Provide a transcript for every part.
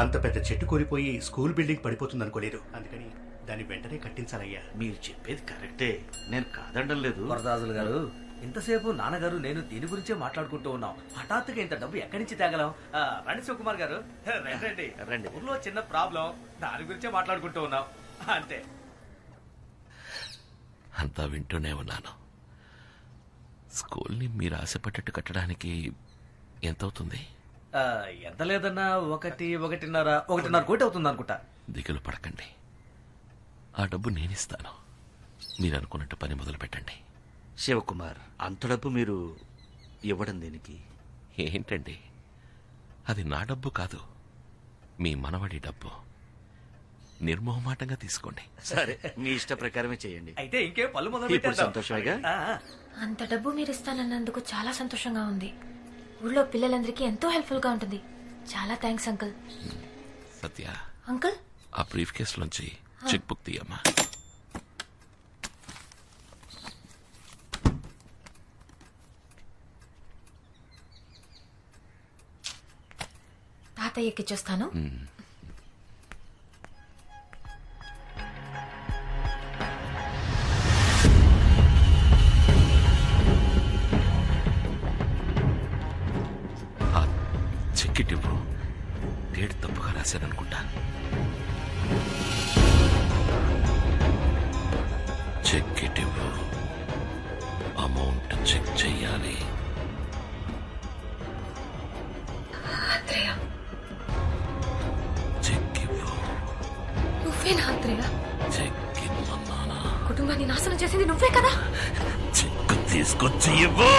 అంత పెద్ద చెట్టు కూలిపోయి స్కూల్ బిల్డింగ్ పడిపోతుంది అనుకోలేదు అందుకని దాన్ని వెంటనే కట్టించాలయ్యా. మీరు చెప్పేది కరెక్టే. నేను కాదనడం లేదు. వరదాజులు గారు ఇంతసేపు నాన్నగారు నేను దీని గురించే మాట్లాడుకుంటూ ఉన్నాం. హఠాత్తుగా ఇంత డబ్బు ఎక్కడి నుంచి తేగలం? రండి శివకుమార్ గారు. రండి, రండి. రండి. ఊర్లో చిన్న ప్రాబ్లం దాని గురించే మాట్లాడుకుంటూ ఉన్నాం. అంతే. అంతా వింటూనే ఉన్నాను. స్కూల్ని మీరు ఆశపడ్డట్టు కట్టడానికి ఎంతవుతుంది? ఎంత లేదన్నా ఒకటి ఒకటిన్నర ఒకటిన్నర కోటి అవుతుంది అనుకుంటా. దిగులు పడకండి. ఆ డబ్బు నేనిస్తాను. మీరు అనుకున్నట్టు పని మొదలు పెట్టండి శివకుమార్ అంత డబ్బు మీరు ఇవ్వడం దేనికి? ఏంటండి? అది నా డబ్బు కాదు. మీ మనవడి డబ్బు. నిర్మోహమాటంగా తీసుకోండి. సరే మీ ఇష్ట ప్రకారమే చేయండి. అయితే ఇంకే పళ్ళు మొదలు ఇప్పుడు. సంతోషమేగా? ఆ. అంత డబ్బు మీరు ఇస్తానన్నందుకు చాలా సంతోషంగా ఉంది. ఊళ్ళో పిల్లలందరికీ ఎంతో హెల్ప్ఫుల్గా ఉంటుంది. చాలా థ్యాంక్స్ అంకుల్. సత్య. అంకుల్? ఆ బ్రీఫ్ కేసులోంచి చెక్ బుక్ తీయమ్మా. తాతయ్యకి ఇచ్చొస్తాను. చెక్ ఇవ్వు. అమౌంట్ చెక్ చెయ్యాలి. చెక్ ఇవ్వు నువ్వేనా ఆత్రేయ? చెక్ ఇమ్మన్నానా కుటుంబాన్ని నాశనం చేసింది నువ్వే కదా? చెక్ తీసుకొచ్చి ఇవ్వు.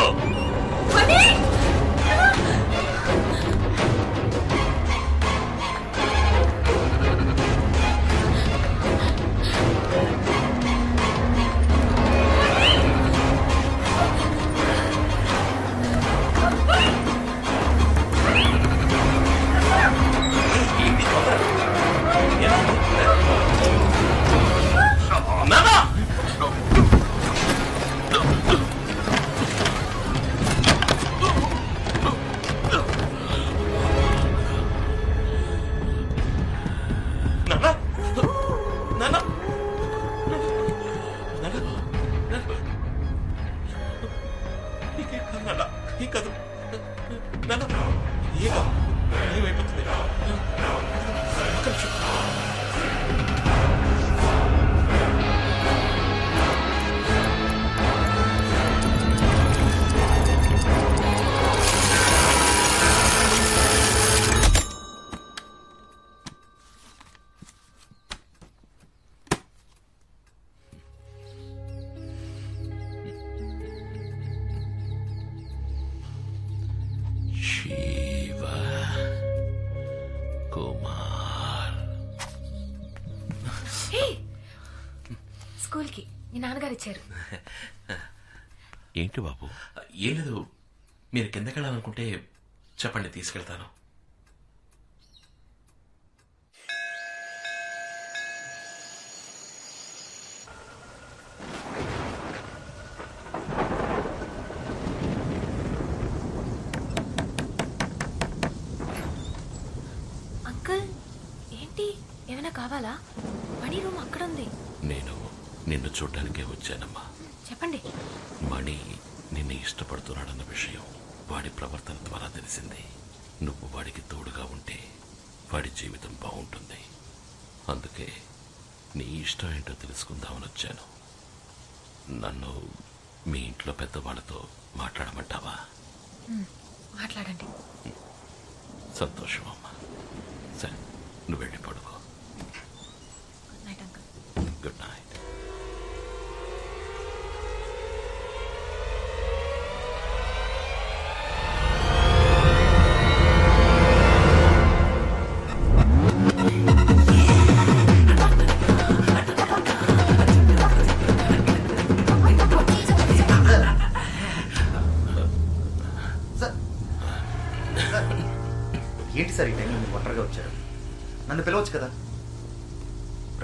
ఇంకేం కన్నడ ఈ ఏం నన్న నాన్న ఏమైపోతుంది ఒక్క నిమిషం. ఇచ్చారు ఏంటి బాబు? ఏం లేదు. మీరు కిందకి వెళ్ళాలనుకుంటే చెప్పండి తీసుకెళ్తాను. అంకుల్ ఏంటి? ఏమైనా కావాలా? మణి రూమ్ అక్కడ ఉంది నేను నిన్ను చూడ్డానికే వచ్చానమ్మా. చెప్పండి. మణి నిన్ను ఇష్టపడుతున్నాడన్న విషయం వాడి ప్రవర్తన ద్వారా తెలిసింది. నువ్వు వాడికి తోడుగా ఉంటే వాడి జీవితం బాగుంటుంది. అందుకే నీ ఇష్టం ఏంటో తెలుసుకుందామని వచ్చాను. నన్ను మీ ఇంట్లో పెద్దవాళ్ళతో మాట్లాడమంటావా? మాట్లాడండి. సంతోషం అమ్మా. సరే నువ్వు వెళ్ళి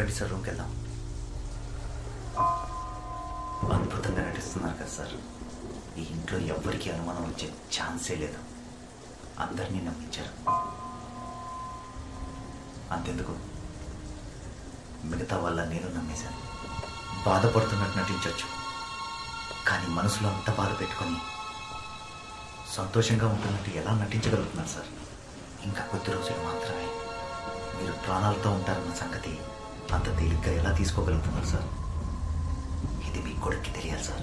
రండి సార్ రూమ్కి వెళ్దాం. అద్భుతంగా నటిస్తున్నారు కదా సార్. ఈ ఇంట్లో ఎవ్వరికీ అనుమానం వచ్చే ఛాన్సే లేదు. అందరినీ నమ్మించారు. అంతెందుకు? మిగతా వల్ల నేను నమ్మేశాను. బాధపడుతున్నట్టు నటించవచ్చు కానీ మనసులో అంత బాధ పెట్టుకొని సంతోషంగా ఉంటున్నట్టు ఎలా నటించగలుగుతున్నారు సార్? ఇంకా కొద్ది రోజులు మాత్రమే. మీరు ప్రాణాలతో ఉంటారన్న సంగతి అంత తేలిగ్గా ఎలా తీసుకోగలుగుతున్నారు సార్? ఇది మీ కొడుక్కి తెలియాలి సార్.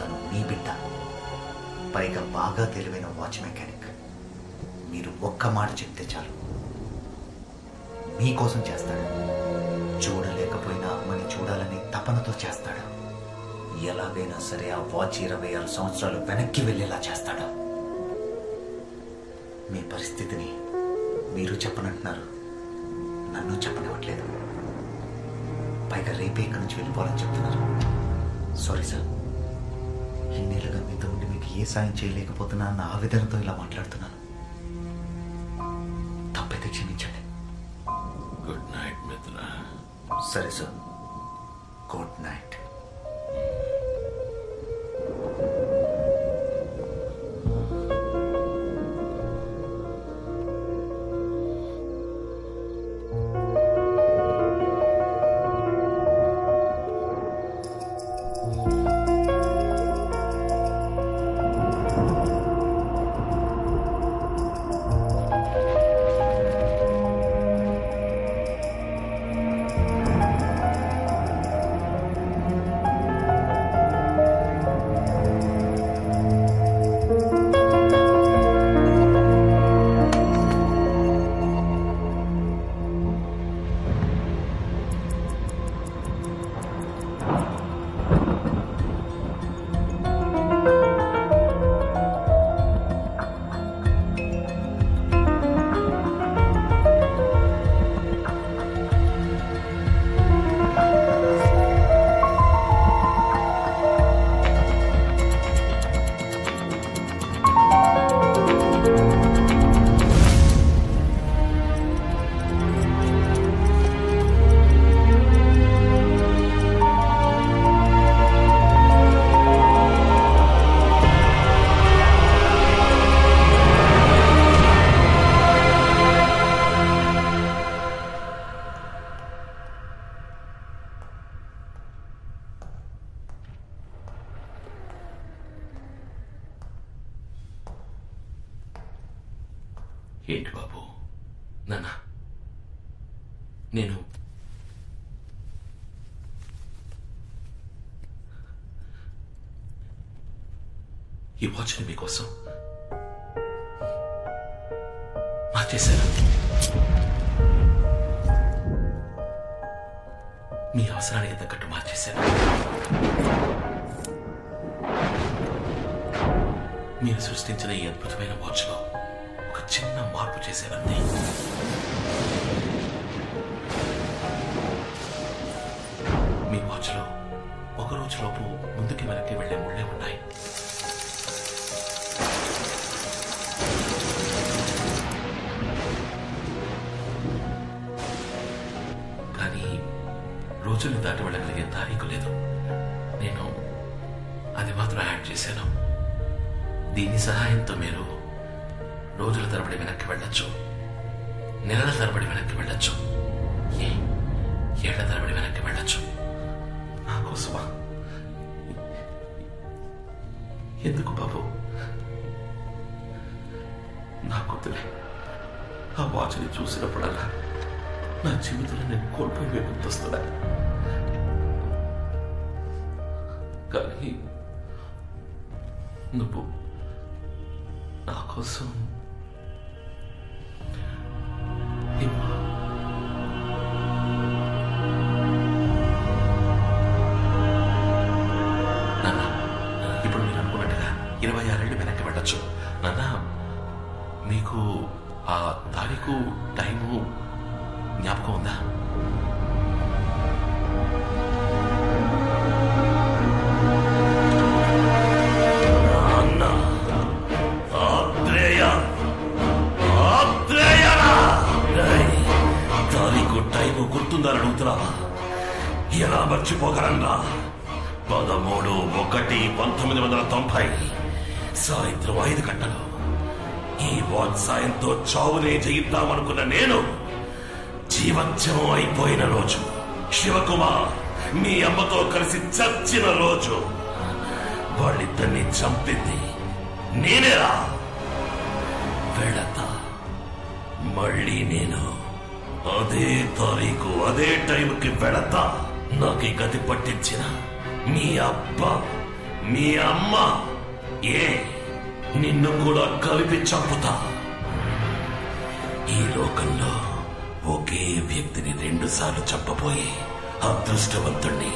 తను మీ బిడ్డ. పైగా బాగా తెలివైన వాచ్ మెకానిక్. మీరు ఒక్క మాట చెప్తే చాలు. మీకోసం చేస్తాడు. చూడలేకపోయినా అమ్మని చూడాలని తపనతో చేస్తాడు. ఎలాగైనా సరే ఆ వాచ్ ఇరవై ఆరు సంవత్సరాలు వెనక్కి వెళ్ళేలా చేస్తాడు. మీ పరిస్థితిని మీరు చెప్పనంటున్నారు. నన్ను చెప్పనివ్వట్లేదు. పైగా రేపే ఇక్కడి నుంచి వెళ్ళిపోవాలని చెప్తున్నారు. సారీ సార్ ఇన్నేళ్ళుగా మీతో ఉండి మీకు ఏ సాయం చేయలేకపోతున్నా అన్న ఆవేదనతో ఇలా మాట్లాడుతున్నాను. తప్పైతే క్షమించండి. గుడ్ నైట్ మిత్ర. సరే సార్ గుడ్ నైట్ ఏంటి బాబు? నాన్న నేను ఈ వాచ్ని మీకోసం మార్చేశాను. మీ అవసరానికి తగ్గట్టు మార్చేశాను. మీరు సృష్టించిన ఈ అద్భుతమైన వాచ్లో చిన్న మార్పు చేశానంతే మీ వాచ్లో ఒక రోజులోపు ముందుకి వెనక్కి వెళ్ళే ముళ్ళే ఉన్నాయి. కానీ రోజుల్ని దాటి వెళ్ళగలిగే తారీఖు లేదు. నేను అది మాత్రం యాడ్ చేశాను. దీని సహాయంతో మీరు రోజుల తరబడి వెనక్కి వెళ్ళొచ్చు. నెలల తరబడి వెనక్కి వెళ్ళొచ్చు. ఏ ఏళ్ళ తరబడి వెనక్కి వెళ్ళొచ్చు. నా కోసమా? ఎందుకు బాబు? నా కొద్దులే ఆ వాచ్ని చూసినప్పుడల్లా నా జీవితంలో నేను కోల్పోయి గుర్తొస్తున్నా కానీ నువ్వు నా కోసం వెనక్కి వెళ్ళొచ్చు. నాన్న మీకు ఆ తారీఖు టైము జ్ఞాపకం ఉందా? గుర్తుందని అడుగుతున్నావా? ఎలా మర్చిపోగలన్నా? పదమూడు ఒకటి పంతొమ్మిది వందల తొంభై. సాయంత్రం ఐదు గంటలు. ఈ వాత్సాయంతో చావునే జయిద్దామనుకున్న నేను జీవత్యమం అయిపోయిన రోజు. శివకుమార్ మీ అమ్మతో కలిసి చచ్చిన రోజు. వాళ్ళిద్దరిని చంపింది నేనేరా. వెళతా మళ్ళీ నేను అదే తారీఖు అదే టైంకి వెళతా. నాకు ఈ గతి పట్టించిన మీ అబ్బ మీ అమ్మ. ఏ నిన్ను కూడా కలిపి చంపుతా. ఈ లోకంలో ఒకే వ్యక్తిని రెండుసార్లు చంపబోయే అదృష్టవంతుణ్ణి.